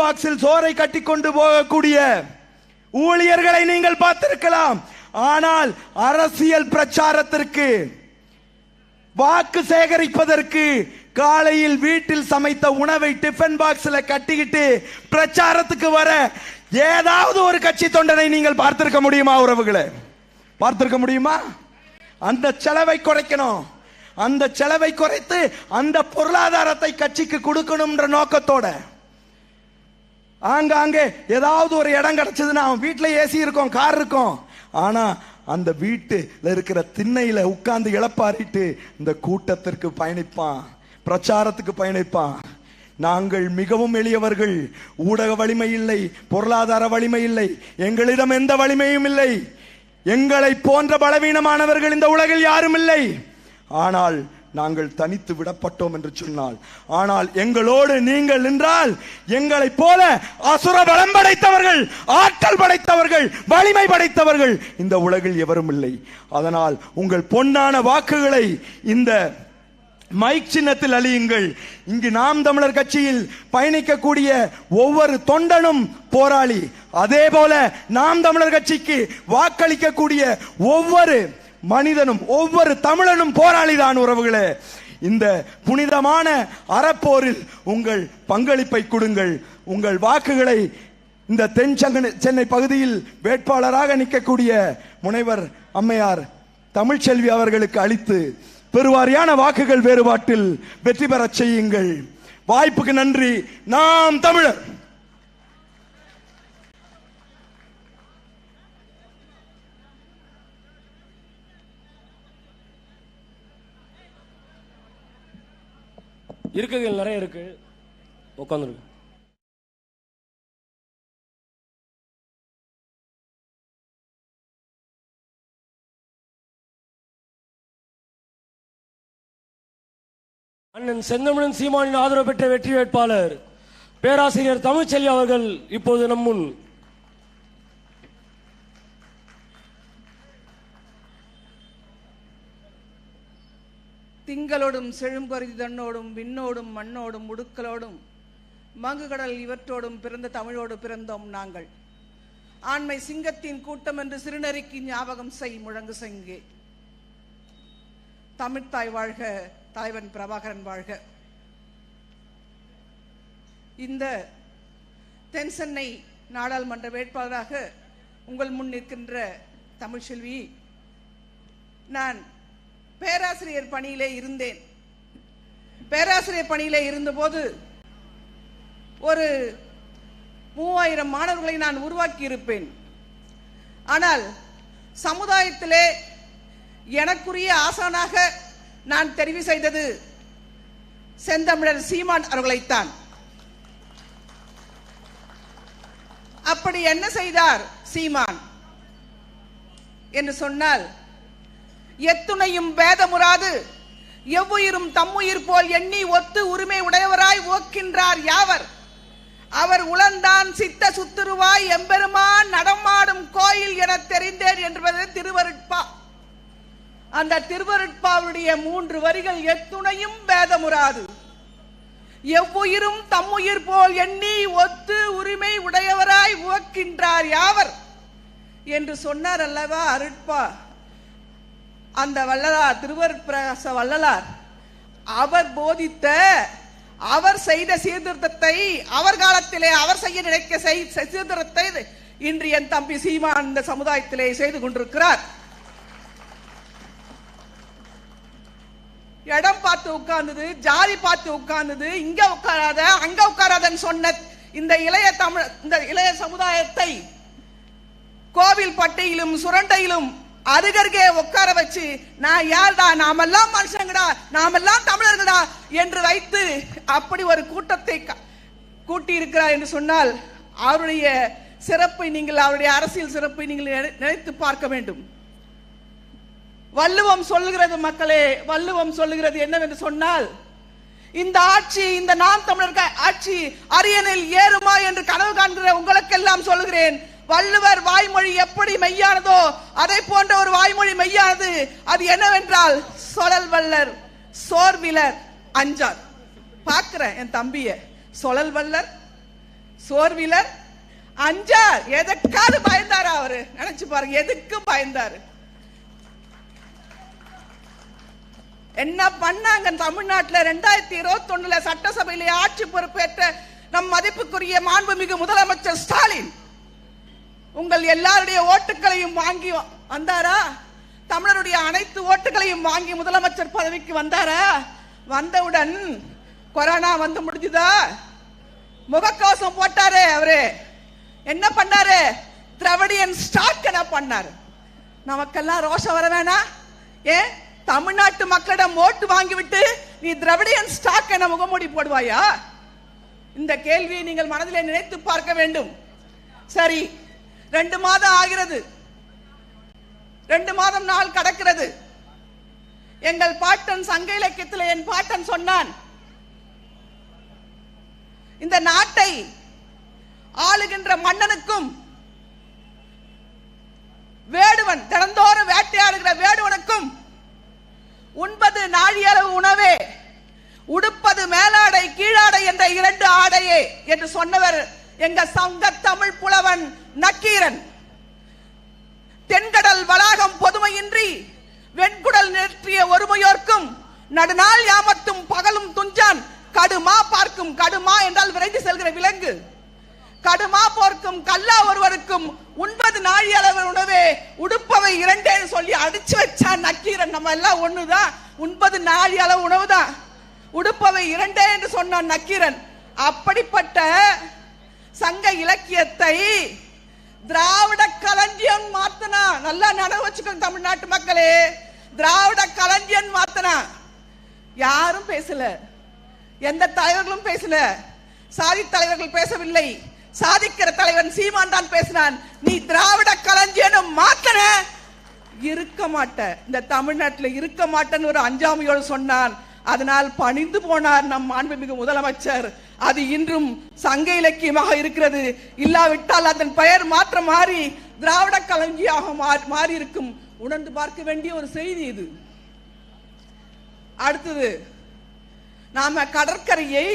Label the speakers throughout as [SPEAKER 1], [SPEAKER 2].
[SPEAKER 1] பாக்ஸில் சோறை கட்டி கொண்டு போகக்கூடிய ஊழியர்களை நீங்கள் பார்த்திருக்கலாம் ஆனால் அரசியல் பிரச்சாரத்திற்கு வாக்கு சேகரிப்பதற்கு காலையில் வீட்டில் சமைத்த உணவை டிஃபன் பாக்ஸில் கட்டிக்கிட்டு பிரச்சாரத்துக்கு வர ஏதாவது ஒரு கட்சி தொண்டனை நீங்கள் பார்த்திருக்க முடியுமா உறவுகளை பார்த்திருக்க முடியுமா அந்த செலவை குறைக்கணும் அந்த செலவை குறைத்து அந்த பொருளாதாரத்தை கட்சிக்கு கொடுக்கணும்ன்ற நோக்கத்தோட ஆங்காங்கே ஏதாவது ஒரு இடம் கிடச்சதுன்னா அவன் வீட்டில் ஏசி இருக்கும் கார் இருக்கும் ஆனால் அந்த வீட்டில் இருக்கிற திண்ணையில் உட்கார்ந்து இழப்பாரிட்டு இந்த கூட்டத்திற்கு பயணிப்பான் பிரச்சாரத்துக்கு பயணிப்பான் நாங்கள் மிகவும் எளியவர்கள் ஊடக வலிமை இல்லை பொருளாதார வலிமை இல்லை எங்களிடம் எந்த வலிமையும் இல்லை எங்களை போன்ற பலவீனமானவர்கள் இந்த உலகில் யாரும் இல்லை ஆனால் நாங்கள் தனித்து விடப்பட்டோம் என்று சொன்னால் ஆனால் எங்களோடு நீங்கள் நின்றால் எங்களைப் போல அசுர பலம் படைத்தவர்கள் ஆற்றல் படைத்தவர்கள் வலிமை படைத்தவர்கள் இந்த உலகில் எவரும் இல்லை அதனால் உங்கள் பொன்னான வாக்குகளை இந்த மைக் சின்னத்தில் அழியுங்கள் இங்கு நாம் தமிழர் கட்சியில் பயணிக்கக்கூடிய ஒவ்வொரு தொண்டனும் போராளி அதே போல நாம் தமிழர் கட்சிக்கு வாக்களிக்கக்கூடிய ஒவ்வொரு மனிதனும் ஒவ்வொரு தமிழனும் போராளிதான் உறவுகளே இந்த புனிதமான அறப்போரில் உங்கள் பங்களிப்பை கொடுங்கள் உங்கள் வாக்குகளை இந்த தென் சென்னை பகுதியில் வேட்பாளராக நிற்கக்கூடிய முனைவர் அம்மையார் தமிழ்ச்செல்வி அவர்களுக்கு அளித்து பெருவாரியான வாக்குகள் வேறுபாட்டில் வெற்றி பெறச் செய்யுங்கள் வாய்ப்புக்கு நன்றி நாம் தமிழர் இருக்குது நிறைய இருக்கு உட்காந்துருக்கு அண்ணன் செந்தமிழன் சீமானின் ஆதரவு பெற்ற வெற்றி வேட்பாளர் பேராசிரியர் தமிழ்ச்செல்வி அவர்கள் இப்போது நம்முன்
[SPEAKER 2] திங்களோடும் செழும்பருதி தன்னோடும் விண்ணோடும் மண்ணோடும் முடுக்களோடும் மங்குகடல் இவற்றோடும் பிறந்த தமிழோடு பிறந்தோம் நாங்கள் ஆண்மை சிங்கத்தின் கூட்டம் என்று சிறுநறிக்கு ஞாபகம் செய் முழங்கு செங்கே தமிழ்தாய் வாழ்க தாய்வன் பிரபாகரன் வாழ்க இந்த தென்சென்னை நாடாளுமன்ற வேட்பாளராக உங்கள் முன் நிற்கின்ற தமிழ்ச்செல்வி நான் பேராசிரியர் பணியிலே இருந்தேன் பேராசிரியர் பணியிலே இருந்தபோது ஒரு மூவாயிரம் மாணவர்களை நான் உருவாக்கி இருப்பேன் ஆனால் சமுதாயத்திலே எனக்குரிய ஆசானாக நான் தெரிவு செய்தது செந்தமிழர் சீமான் அவர்களைத்தான் அப்படி என்ன செய்தார் சீமான் என்று சொன்னால் எத்துணையும் பேதமுறாது எவ்வுயிரும் தம்முயிர் போல் எண்ணி ஒத்து உரிமை உடையவராய் ஓக்கின்றார் யாவர் அவர் உளந்தான் சித்த சுத்துருவாய் எம்பெருமான் நடமாடும் கோயில் என தெரிந்தேன் என்பது திருவருட்பா அந்த திருவருட்பாவுடைய மூன்று வரிகள் எத்துணையும் பேதமுறாது எவ்வுயிரும் தம்முயிர் போல் எண்ணி ஒத்து உரிமை உடையவராய் உவக்கின்றார் யாவர் என்று சொன்னார் அல்லவா அருட்பா அந்த வள்ளலார் திருவர் பிரகாச வள்ளலார் அவர் போதித்த அவர் செய்த சீர்திருத்தத்தை அவர் காலத்திலே அவர் செய்ய நினைக்க சீர்திருத்தத்தை இன்று என் தம்பி சீமான் இந்த சமுதாயத்திலே செய்து கொண்டிருக்கிறார் இடம் பார்த்து உட்கார்ந்தது ஜாதி பார்த்து உட்கார்ந்தது இங்க உட்காராத அங்க உட்காராதன்னு சொன்ன இந்த இளைய தமிழ் இந்த இளைய சமுதாயத்தை கோவில் பட்டியிலும் சுரண்டையிலும் அருகருகே உட்கார வச்சு நான் யார்டா நாமெல்லாம் மனுஷங்கடா நாமெல்லாம் தமிழர்களா என்று வைத்து அப்படி ஒரு கூட்டத்தை கூட்டி இருக்கிறார் என்று சொன்னால் அவருடைய சிறப்பை நீங்கள் அவருடைய அரசியல் சிறப்பை நீங்கள் நினைத்து பார்க்க வேண்டும் வள்ளுவம் சொல்லுகிறது மக்களே வள்ளுவம் சொல்லுகிறது என்னவென்று சொன்னால் இந்த ஆட்சி இந்த நான் தமிழர்கள் ஆட்சி அரியணையில் ஏறுமா என்று கனவு காண்கிற உங்களுக்கெல்லாம் சொல்கிறேன் வள்ளுவர் வாய்மொழி எப்படி மெய்யானதோ அதை போன்ற ஒரு வாய்மொழி மெய்யானது அது என்னவென்றால் சொலல் வல்லர் சோர்விலர் அஞ்சார் பார்க்கிறேன் என் தம்பிய சொலல் வல்லர் சோர்விலர் அஞ்சார் எதற்காவது பயந்தாரா அவரு நினைச்சு பாருங்க எதுக்கு பயந்தாரு என்ன பண்ணாங்க தமிழ்நாட்டில் ரெண்டாயிரத்தி இருபத்தி ஒண்ணுல சட்டசபையிலே ஆட்சி பொறுப்பேற்ற நம் மதிப்புக்குரிய மாண்புமிகு முதலமைச்சர் ஸ்டாலின் உங்கள் எல்லாருடைய ஓட்டுகளையும் வாங்கி வந்தாரா தமிழருடைய அனைத்து ஓட்டுகளையும் வாங்கி முதலமைச்சர் பதவிக்கு வந்தாரா வந்தவுடன் கொரோனா வந்து முடிஞ்சுதா முகக்கவசம் போட்டாரு அவரு என்ன பண்ணாரு திரவிடியன் ஸ்டாக் என பண்ணாரு நமக்கெல்லாம் ரோஷம் வர வேணாம் ஏ தமிழ்நாட்டு மக்களிடம் ஓட்டு வாங்கிவிட்டு நீ திரவிடியன் ஸ்டாக் என முகமூடி போடுவாயா இந்த கேள்வியை நீங்கள் மனதில் நினைத்து பார்க்க வேண்டும் சரி ரெண்டு மாதம் ஆகிறது ரெண்டு மாதம் நாள் கடக்கிறது எங்கள் பாட்டன் சங்க இலக்கியத்தில் என் பாட்டன் சொன்னான் இந்த நாட்டை ஆளுகின்ற மன்னனுக்கும் வேடுவன் தினந்தோறும் வேட்டையாடுகிற வேடுவனுக்கும் உண்பது நாழியளவு உணவே உடுப்பது மேலாடை கீழாடை என்ற இரண்டு ஆடையே என்று சொன்னவர் எங்க சங்க தமிழ் புலவன் நக்கீரன் தென்கடல் வளாகம் பொதுமையின்றி வெண்குடல் நிறுத்திய ஒருமையோர்க்கும் நடுநாள் யாமத்தும் பகலும் துஞ்சான் கடுமா பார்க்கும் கடுமா என்றால் விரைந்து செல்கிற விலங்கு கடுமா போர்க்கும் கல்லா ஒருவருக்கும் ஒன்பது நாழி அளவு உணவே உடுப்பவை இரண்டே சொல்லி அடிச்சு வச்சா நக்கீரன் நம்ம எல்லாம் ஒண்ணுதான் ஒன்பது நாழி அளவு உணவு தான் உடுப்பவை இரண்டே என்று சொன்னான் நக்கீரன் அப்படிப்பட்ட சங்க இலக்கியத்தை திராவிட களஞ்சியம் மாத்தனா நல்லா நினைவு வச்சுக்கோ தமிழ்நாட்டு மக்களே திராவிட களஞ்சியம் மாத்தனா யாரும் பேசல எந்த தலைவர்களும் பேசல சாதி தலைவர்கள் பேசவில்லை சாதிக்கிற தலைவன் சீமான் தான் பேசினான் நீ திராவிட களஞ்சியனும் மாத்தன இருக்க மாட்ட இந்த தமிழ்நாட்டில் இருக்க மாட்டேன்னு ஒரு அஞ்சாமையோடு சொன்னான் அதனால் பணிந்து போனார் நம் மாண்புமிகு முதலமைச்சர் அது இன்றும் சங்க இலக்கியமாக இருக்கிறது இல்லாவிட்டால் அதன் பெயர் மாற்ற மாறி திராவிட களஞ்சியாக மாறி இருக்கும் உணர்ந்து பார்க்க வேண்டிய ஒரு செய்தி இது அடுத்தது நாம கடற்கரையை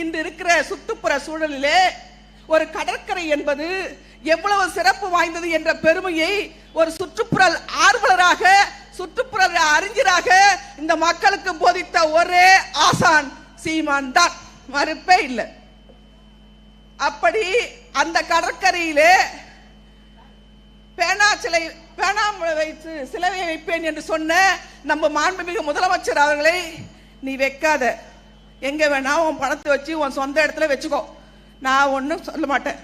[SPEAKER 2] இன்று இருக்கிற சுற்றுப்புற சூழலிலே ஒரு கடற்கரை என்பது எவ்வளவு சிறப்பு வாய்ந்தது என்ற பெருமையை ஒரு சுற்றுப்புற ஆர்வலராக சுற்றுப்புற அறிஞராக இந்த மக்களுக்கு போதித்த ஒரே ஆசான் சீமான் தான் மறுப்பே இல்லை அப்படி அந்த கடற்கரையிலே பேனா சிலை பேனா வைத்து சிலையை வைப்பேன் என்று சொன்ன நம்ம மாண்புமிகு முதலமைச்சர் அவர்களை நீ வைக்காத எங்க வேணா உன் பணத்தை வச்சு உன் சொந்த இடத்துல வச்சுக்கோ நான் ஒன்றும் சொல்ல மாட்டேன்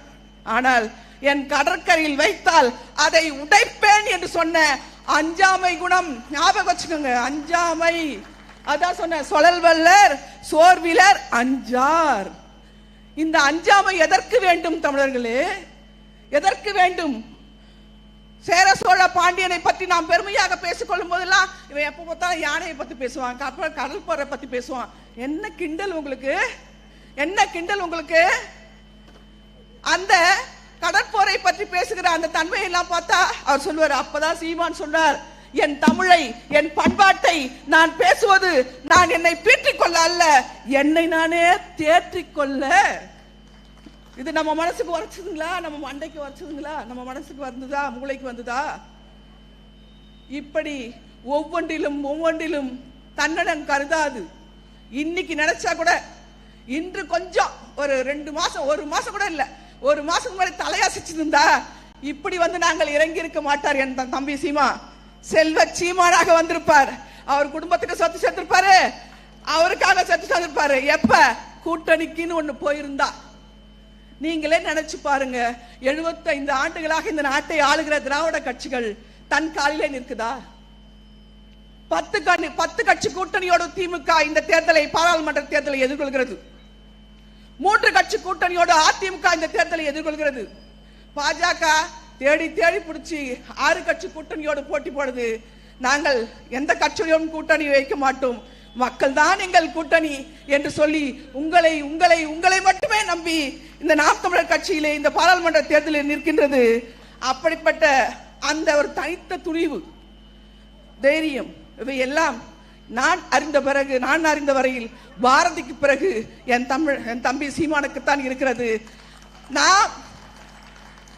[SPEAKER 2] ஆனால் என் கடற்கரையில் வைத்தால் அதை உடைப்பேன் என்று சொன்ன அஞ்சாமை குணம் ஞாபகம் வச்சுக்கோங்க அஞ்சாமை அதான் சொன்ன சொழல் வல்லர் சோர்விலர் அஞ்சார் இந்த அஞ்சாமை எதற்கு வேண்டும் தமிழர்களே எதற்கு வேண்டும் சேர சோழ பாண்டியனை பற்றி நாம் பெருமையாக பேசிக்கொள்ளும் போதெல்லாம் இவன் எப்போ பார்த்தாலும் யானையை பற்றி பேசுவான் கப்பல் கடல் போற பற்றி பேசுவான் என்ன கிண்டல் உங்களுக்கு என்ன கிண்டல் உங்களுக்கு அந்த கடற்போரை பற்றி பேசுகிற அந்த தன்மையெல்லாம் பார்த்தா அவர் சொல்லுவார் அப்பதான் சீமான் சொன்னார் என் தமிழை என் பண்பாட்டை நான் பேசுவது நான் என்னை பீற்றிக் கொள்ள அல்ல என்னை நானே தேற்றிக் கொள்ள இது நம்ம மனசுக்கு உரைச்சதுங்களா நம்ம மண்டைக்கு உரைச்சதுங்களா நம்ம மனசுக்கு வந்ததா மூளைக்கு வந்ததா இப்படி ஒவ்வொன்றிலும் ஒவ்வொன்றிலும் தன்னடன் கருதாது இன்னைக்கு நினைச்சா கூட இன்று கொஞ்சம் ஒரு ரெண்டு மாசம் ஒரு மாசம் கூட இல்லை ஒரு மாதத்துக்கு முன்னாடி தலையாசிச்சிருந்தா இப்படி வந்து நாங்கள் இறங்கி இருக்க மாட்டார் என் தம்பி சீமா செல்வ சீமானாக வந்திருப்பார் அவர் குடும்பத்துக்கு சொத்து சேர்த்திருப்பாரு அவருக்காக சொத்து சேர்ந்திருப்பாரு எப்ப கூட்டணிக்குன்னு ஒண்ணு போயிருந்தா நீங்களே நினைச்சு பாருங்க எழுபத்தைந்து ஆண்டுகளாக இந்த நாட்டை ஆளுகிற திராவிட கட்சிகள் தன் காலிலே நிற்குதா பத்து பத்து கட்சி கூட்டணியோட திமுக இந்த தேர்தலை பாராளுமன்ற தேர்தலை எதிர்கொள்கிறது மூன்று கட்சி கூட்டணியோடு அதிமுக இந்த தேர்தலை எதிர்கொள்கிறது பாஜக தேடி தேடி பிடிச்சி ஆறு கட்சி கூட்டணியோடு போட்டி போடுது நாங்கள் எந்த கட்சியோடும் கூட்டணி வைக்க மாட்டோம் மக்கள் தான் எங்கள் கூட்டணி என்று சொல்லி உங்களை உங்களை உங்களை மட்டுமே நம்பி இந்த நாம் தமிழர் கட்சியிலே இந்த பாராளுமன்ற தேர்தலில் நிற்கின்றது அப்படிப்பட்ட அந்த ஒரு தனித்த துணிவு தைரியம் இவை எல்லாம் நான் அறிந்த பிறகு நான் அறிந்த வரையில் பாரதிக்கு பிறகு என் தமிழ் என் தம்பி சீமானுக்குத்தான் இருக்கிறது நான்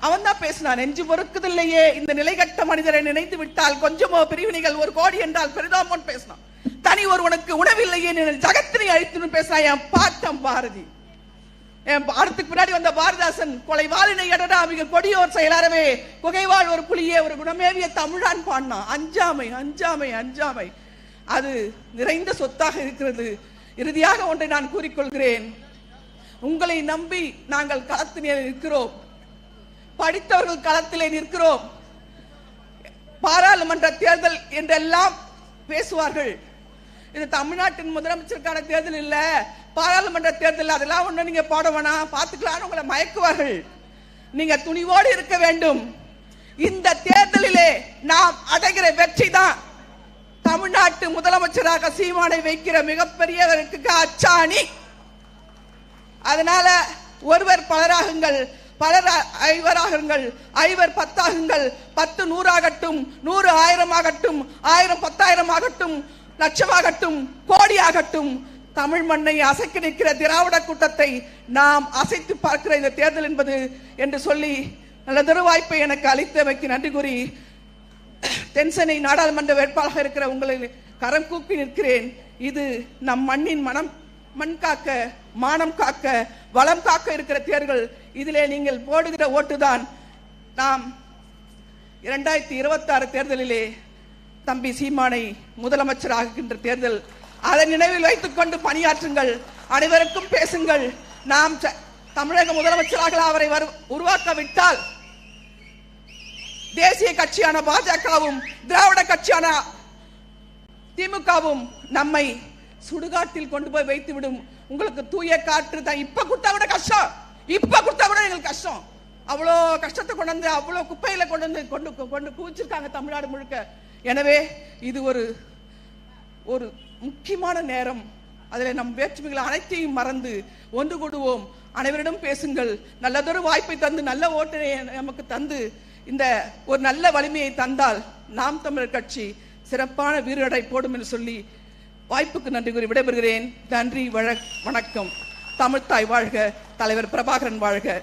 [SPEAKER 2] அவன் தான் பேசினான் நெஞ்சு பொறுக்குதில்லையே இந்த நிலைகட்ட மனிதரை நினைத்து விட்டால் கொஞ்சமோ பிரிவினைகள் ஒரு கோடி என்றால் பெரிதாமோ பேசினான் தனி ஒரு உனக்கு உணவில்லையே ஜகத்தினை அழித்து பேசினா என் பாட்டம் பாரதி என் பாடத்துக்கு பின்னாடி வந்த பாரதாசன் கொலைவாளினை எடடா மிக கொடியோர் செயலாரவே குகைவாள் ஒரு புலியே ஒரு குணமேவிய தமிழான் பாடினான் அஞ்சாமை அஞ்சாமை அஞ்சாமை அது நிறைந்த சொத்தாக இருக்கிறது இறுதியாக ஒன்றை நான் கூறிக்கொள்கிறேன் உங்களை நம்பி நாங்கள் களத்திலே நிற்கிறோம் படித்தவர்கள் களத்திலே நிற்கிறோம் பாராளுமன்ற தேர்தல் என்றெல்லாம் பேசுவார்கள் இது தமிழ்நாட்டின் முதலமைச்சருக்கான தேர்தல் இல்ல பாராளுமன்ற தேர்தல் அதெல்லாம் ஒண்ணு நீங்க பாட வேணாம் பார்த்துக்கலாம்னு உங்களை மயக்குவார்கள் நீங்க துணிவோடு இருக்க வேண்டும் இந்த தேர்தலிலே நாம் அடைகிற வெற்றி தான் தமிழ்நாட்டு முதலமைச்சராக சீமானை வைக்கிற மிகப்பெரிய அச்சாணி அதனால ஒருவர் பலராகுங்கள் பலர் ஐவராகுங்கள் ஐவர் பத்தாகுங்கள் பத்து நூறாகட்டும் நூறு ஆயிரம் ஆகட்டும் ஆயிரம் பத்தாயிரம் ஆகட்டும் லட்சமாகட்டும் கோடி ஆகட்டும் தமிழ் மண்ணை அசைக்க நிற்கிற திராவிட கூட்டத்தை நாம் அசைத்து பார்க்கிற இந்த தேர்தல் என்பது என்று சொல்லி நல்ல திருவாய்ப்பை எனக்கு அளித்தமைக்கு நன்றி கூறி தென்சென்னை நாடாளுமன்ற வேட்பாளராக இருக்கிற உங்களை கரம் கூப்பி நிற்கிறேன் இது நம் மண்ணின் மனம் மண் காக்க மானம் காக்க வளம் காக்க இருக்கிற தேர்தல் இதிலே நீங்கள் போடுகிற ஓட்டுதான் நாம் இரண்டாயிரத்தி இருபத்தாறு தேர்தலிலே தம்பி சீமானை ஆகின்ற தேர்தல் அதை நினைவில் வைத்துக் கொண்டு பணியாற்றுங்கள் அனைவருக்கும் பேசுங்கள் நாம் தமிழக முதலமைச்சராக அவரை உருவாக்க விட்டால் தேசிய கட்சியான பாஜகவும் திராவிட கட்சியான திமுகவும் நம்மை சுடுகாட்டில் கொண்டு போய் வைத்து விடும் உங்களுக்கு தூய காற்று தான் இப்ப கொடுத்தா விட கஷ்டம் இப்ப கொடுத்தா விட எங்களுக்கு கஷ்டம் அவ்வளோ கஷ்டத்தை கொண்டு வந்து அவ்வளோ குப்பையில கொண்டு வந்து கொண்டு கொண்டு குவிச்சிருக்காங்க தமிழ்நாடு முழுக்க எனவே இது ஒரு ஒரு முக்கியமான நேரம் அதில் நம் வேற்றுமைகள் அனைத்தையும் மறந்து ஒன்று கூடுவோம் அனைவரிடம் பேசுங்கள் நல்லதொரு வாய்ப்பை தந்து நல்ல ஓட்டினை நமக்கு தந்து இந்த ஒரு நல்ல வலிமையை தந்தால் நாம் தமிழர் கட்சி சிறப்பான வீரடை போடும் என்று சொல்லி வாய்ப்புக்கு நன்றி கூறி விடைபெறுகிறேன் நன்றி வணக்கம் தமிழ்த்தாய் வாழ்க தலைவர் பிரபாகரன் வாழ்க